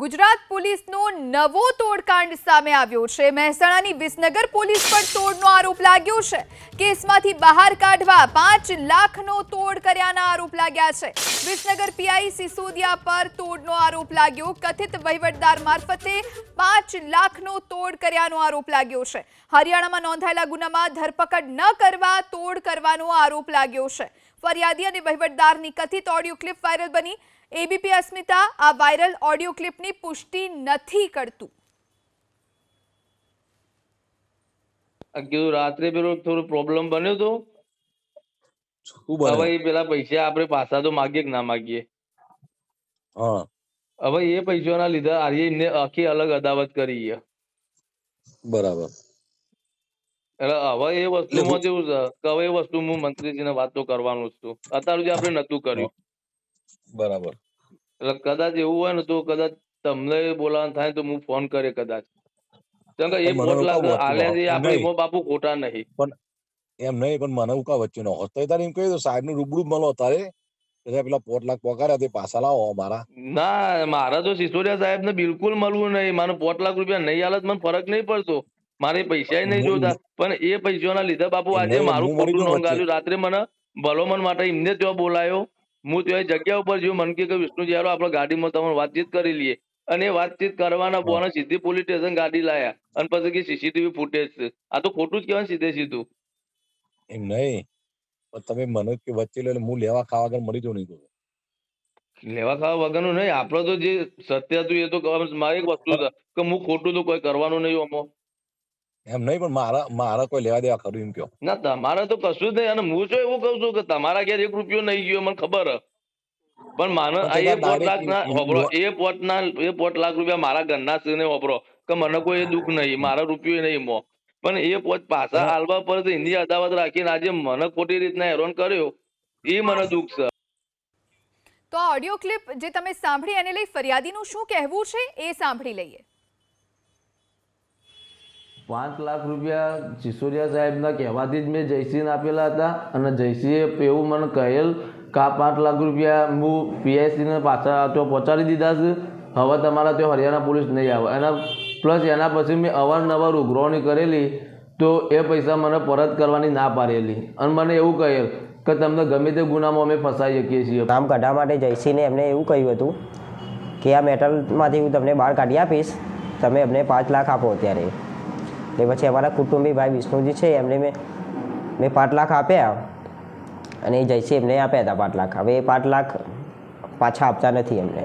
ગુજરાત પોલીસનો નવો તોડકાંડ સામે આવ્યો છે. મહેસાણાની વિસનગર પોલીસ પર તોડનો આરોપ લાગ્યો છે. કેસમાંથી બહાર કાઢવા પાંચ લાખનો તોડ કર્યાના આરોપ લાગ્યા છે. વિસનગર પીઆઈ સિસોદિયા પર તોડનો આરોપ લાગ્યો. કથિત વહીવટદાર મારફતે પાંચ લાખનો તોડ કર્યાનો આરોપ લાગ્યો છે. હરિયાણામાં નોંધાયેલા ગુનામાં ધરપકડ ન કરવા તોડ કરવાનો આરોપ લાગ્યો છે. ફરિયાદી અને વહીવટદારની કથિત ઓડિયો ક્લિપ વાયરલ બની એબીપી અસ્મિતા આ વાયરલ ઓડિયો ક્લિપની પુષ્ટિ નથી કરતું કીધું રાત્રે પેલો થોડો પ્રોબ્લેમ બન્યો તો? હવે પેલા પૈસા આપણે પાછા તો માગીએ કે ના માગીએ? હા. હવે એ પૈસાના લીધે આર્ય એમને આખી અલગ અદાવત કરી બરાબર. એટલે હવે એ વસ્તુમાં કેવું છે? કે હવે એ વસ્તુ હું મંત્રીજીને વાત તો કરવાનું જ છું. અત્યાર સુધી આપણે નતું કર્યું. બરાબર. એટલે કદાચ એવું હોય ને તો કદાચ તમને બોલાવવાનું થાય તો હું ફોન કરે કદાચ. એ બોટલા આલે. આપણે. એમાં બાપુ ખોટા નહીં. એમ નહીં પણ મને ઉકા વચ્ચે નો હોતો તારે એમ કહ્યું સાહેબનું રૂબરૂ મળો તારે એટલે પેલા પોટ લાખ પગાર્યા તે પાછા લાવો મારા. ના મારા તો સિસોડિયા સાહેબ ને બિલકુલ મળવું નહીં. મને પોટ લાખ રૂપિયા નહીં હાલત મને ફરક નહીં પડતો. મારે પૈસા નહીં જોતા. પણ એ પૈસાના લીધે બાપુ આજે મારું ખોટું નોંધાયું. રાત્રે મને ભલોમન માટે એમને ત્યાં બોલાયો. હું ત્યાં જગ્યા ઉપર જો મને કહે કે વિષ્ણુજી હાલો આપણે ગાડીમાં તમે વાતચીત કરી લઈએ. અને વાતચીત કરવાના બોને સીધી પોલીસ સ્ટેશન ગાડી લાયા. અને પછી કે સીસીટીવી ફૂટેજ આ તો ખોટું જ કહેવાય સીધે સીધું. એમ નહીં. પણ તમે મને કે વચ્ચે લો હું લેવા ખાવા વગર મળી જો નહીં તો લેવા ખાવા વગરનું નહીં. આપણે તો જે સત્ય હતું એ તો મારી એક વસ્તુ કે હું ખોટું તો કોઈ કરવાનું નહીં આમાં એમ નહીં પણ મારા મારા કોઈ લેવા દેવા ખરું એમ કયો. ના તમારે તો કશું જ નહીં. અને હું શું એવું કઉ છું કે તમારા ઘેર એક રૂપિયો નહીં ગયો મને ખબર પણ માનો એ પોટ લાખ ના law- એ પોટ ના એ પોટ લાખ રૂપિયા મારા ઘરના છે ને હોભળો? કે મને કોઈ દુઃખ નહીં મારા રૂપિયો નહીં મો. પણ એ પોત પાછા હાલવા પર તો એની અદાવત રાખીને આજે મને ખોટી રીતના હેરાન કર્યો. એ મને દુઃખ છે. તો આ ઓડિયો ક્લિપ જે તમે સાંભળી એને લઈ ફરિયાદીનું શું કહેવું છે? એ સાંભળી લઈએ. પાંચ લાખ રૂપિયા સિસોદિયા સાહેબના કહેવાથી જ મેં જયસિંહને આપેલા હતા અને જયસિંહે એવું મને કહેલ કે આ પાંચ લાખ રૂપિયા હું પીઆઈસીને પાછા તો પહોંચાડી દીધા છે. હવે તમારા ત્યાં હરિયાણા પોલીસ નહીં આવે. એના પ્લસ એના પછી મેં અવારનવાર ઉઘરાણી કરેલી તો એ પૈસા મને પરત કરવાની ના પાડેલી. અને મને એવું કહેલ કે તમને ગમે તે ગુનામાં અમે ફસાઈ શકીએ છીએ. કામ કાઢવા માટે જયસિંહને એમને એવું કહ્યું હતું કે આ મેટલમાંથી હું તમને બહાર કાઢી આપીશ. તમે અમને પાંચ લાખ આપો અત્યારે. એટલે પછી અમારા કુટુંબી ભાઈ વિષ્ણુજી છે, એમને મેં મેં પાંચ લાખ આપ્યા. અને એ જયસિંહ એમને આપ્યા હતા પાંચ લાખ હવે એ પાંચ લાખ પાછા આપતા નથી એમને.